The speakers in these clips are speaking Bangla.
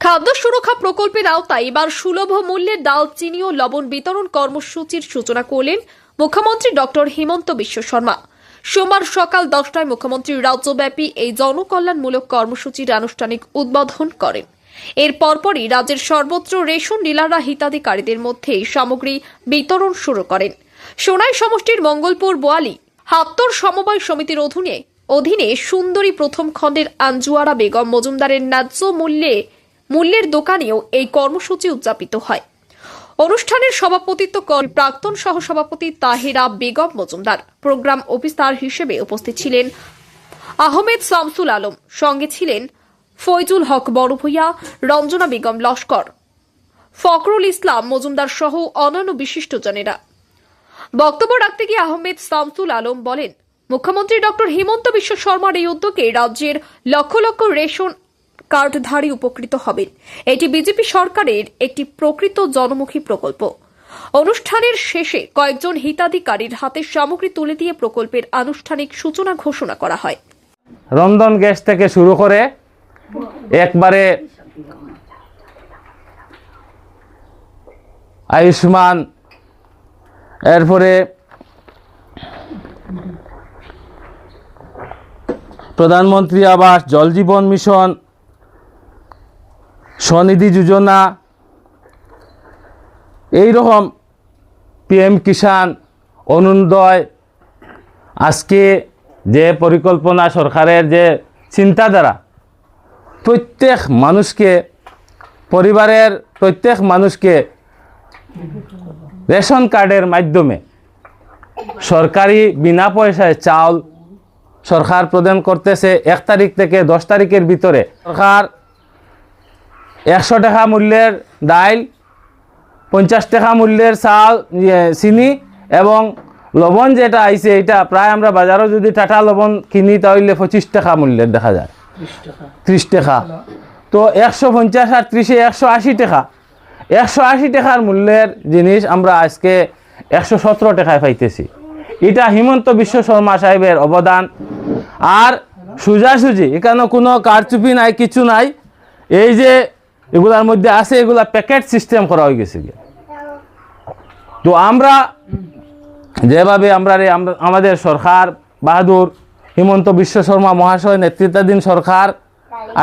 খাদ্য সুরক্ষা প্রকল্পের আওতায় এবার সুলভ মূল্যে ডাল, চিনি ও লবণ বিতরণ কর্মসূচির সূচনা করলেন মুখ্যমন্ত্রী ডক্টর হিমন্ত বিশ্ব শর্মা। সোমবার সকাল দশটায় মুখ্যমন্ত্রী রাজ্যব্যাপী এই জনকল্যাণমূলক কর্মসূচির আনুষ্ঠানিক উদ্বোধন করেন। এর পরপরই রাজ্যের সর্বত্র রেশন ডিলাররা হিতাধিকারীদের মধ্যে সামগ্রী বিতরণ শুরু করেন। সোনাই সমষ্টির মঙ্গলপুর বোয়ালি হাত্তর সমবায় সমিতির অধীনে অধীনে সুন্দরী প্রথম খণ্ডের আঞ্জুয়ারা বেগম মজুমদারের ন্যায্য মূল্যে মূল্যের দোকানেও এই কর্মসূচি উদযাপিত হয়। অনুষ্ঠানের সভাপতিত্ব করেন প্রাক্তন সহসভাপতি তাহেরা বেগম মজুমদার। প্রোগ্রাম অফিসার হিসেবে উপস্থিত ছিলেন আহমেদ শামসুল আলম। সঙ্গে ছিলেন ফৈজুল হক বড়ভূইয়া রঞ্জনা বেগম লস্কর। ফখরুল ইসলাম মজুমদার সহ অন্যান্য বিশিষ্টজনেরা বক্তব্য রাখতে গিয়ে আহমেদ শামসুল আলম বলেন, মুখ্যমন্ত্রী ডক্টর হিমন্ত বিশ্ব শর্মার এই উদ্যোগে রাজ্যের লক্ষ লক্ষ রেশন কার্ডধারী উপকৃত হবেন। এটি বিজেপি সরকারের একটি প্রকৃত জনমুখী প্রকল্প। অনুষ্ঠানের শেষে কয়েকজন হিতাধিকারীর হাতে সামগ্রী তুলে দিয়ে প্রকল্পের আনুষ্ঠানিক সূচনা ঘোষণা করা হয়। রন্ধন গ্যাস থেকে শুরু করে একবারে আয়ুষ্মান, এরপরে প্রধানমন্ত্রী আবাস, জল জীবন মিশন স্বনিধি যোজনা এই রকম পিএম কিষাণ অরুণোদয়, আজকে যে পরিকল্পনা সরকারের যে চিন্তাধারা, প্রত্যেক মানুষকে, পরিবারের প্রত্যেক মানুষকে রেশন কার্ডের মাধ্যমে সরকারি বিনা পয়সায় চাউল সরকার প্রদান করতেছে এক তারিখ থেকে দশ তারিখের ভিতরে। সরকার একশো টাকা মূল্যের ডাইল পঞ্চাশ টাকা মূল্যের চাল ইয়ে, চিনি এবং লবণ যেটা আইছে এটা প্রায় আমরা বাজারও যদি টাটা লবণ কিনি তাহলে পঁচিশ টাকা মূল্যের দেখা যায়। ত্রিশ টাকা। তো একশো পঞ্চাশ আর ত্রিশে একশো আশি টাকা। একশো আশি টাকার মূল্যের জিনিস আমরা আজকে একশো সতেরো টাকায় পাইতেছি। এটা হিমন্ত বিশ্ব শর্মা সাহেবের অবদান। আর সোজাসুজি এখানে কোনো কারচুপি নাই কিছু নাই। এই যে এগুলার মধ্যে আছে, এগুলা প্যাকেট সিস্টেম করা হয়ে গেছে তো আমরা যেভাবে আমরা, আমাদের সরকার, বাহাদুর, হিমন্ত বিশ্ব শর্মা মহাশয় নেতৃত্বাধীন সরকার,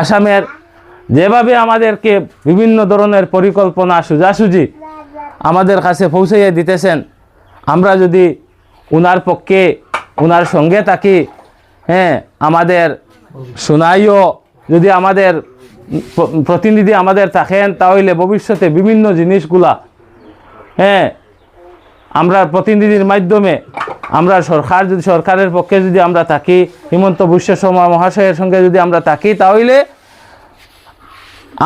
আসামের, যেভাবে আমাদেরকে বিভিন্ন ধরনের পরিকল্পনা, সোজাসুজি আমাদের কাছে পৌঁছাইয়ে দিতেছেন, আমরা যদি উনার পক্ষে, উনার সঙ্গে থাকি হ্যাঁ আমাদের সোনাইও যদি আমাদের প্রতিনিধি আমাদের থাকেন, তাহলে ভবিষ্যতে বিভিন্ন জিনিসগুলা হ্যাঁ আমরা প্রতিনিধির মাধ্যমে, আমরা সরকার যদি, সরকারের পক্ষে যদি আমরা থাকি, হিমন্ত বিশ্ব শর্মা মহাশয়ের সঙ্গে যদি আমরা থাকি, তাহলে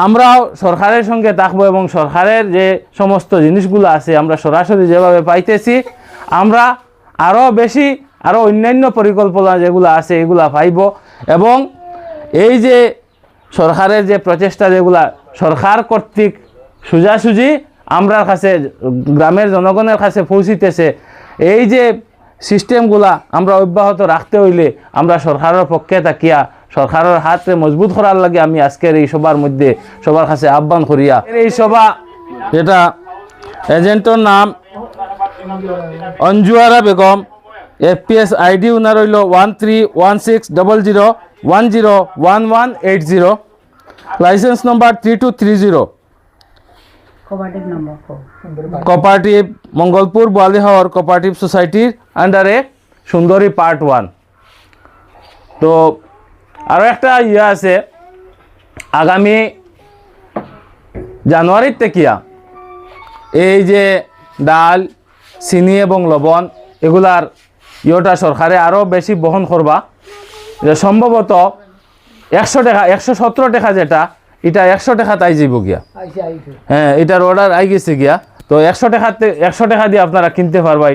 আমরাও সরকারের সঙ্গে থাকব এবং সরকারের যে সমস্ত জিনিসগুলো আছে, আমরা সরাসরি যেভাবে পাইতেছি, আমরা আরও বেশি, আরও অন্যান্য পরিকল্পনা যেগুলো আছে, এগুলা পাইব এবং এই যে সরকারের যে প্রচেষ্টা যেগুলা, সরকার কর্তৃক সোজাসুজি আমরার কাছে, গ্রামের জনগণের কাছে পৌঁছিতেছে, এই যে সিস্টেমগুলা আমরা অব্যাহত রাখতে হইলে আমরা সরকারের পক্ষে তাকিয়া সরকারের হাতে মজবুত করার লাগে আমি আজকের এই সবার মধ্যে সবার কাছে আহ্বান করিয়া। এই সভা যেটা এজেন্টর নাম অঞ্জুয়ারা বেগম, এফপিএস আইডি উনার হইল one three one six double zero. One zero one one eight zero license number three two three zero cooperative Mangalpur বোয়ালিহাওয়ার cooperative সোসাইটির আন্ডারে সুন্দরী পার্ট ওয়ান তো আরও একটা ইয়ে আছে আগামী জানুয়ারির তেকিয়া এই যে ডাল চিনি এবং লবণ এগুলার ইয়েটা সরকারে আরও বেশি বহন করবা। যে সম্ভবত একশো টাকা একশো সতেরো টাকা যেটা এটা একশো টাকা তাই যাইব গিয়া। হ্যাঁ এটার অর্ডার আই গেছে গিয়া। তো একশো টাকাতে একশো টাকা দিয়ে আপনারা কিনতে পারবা।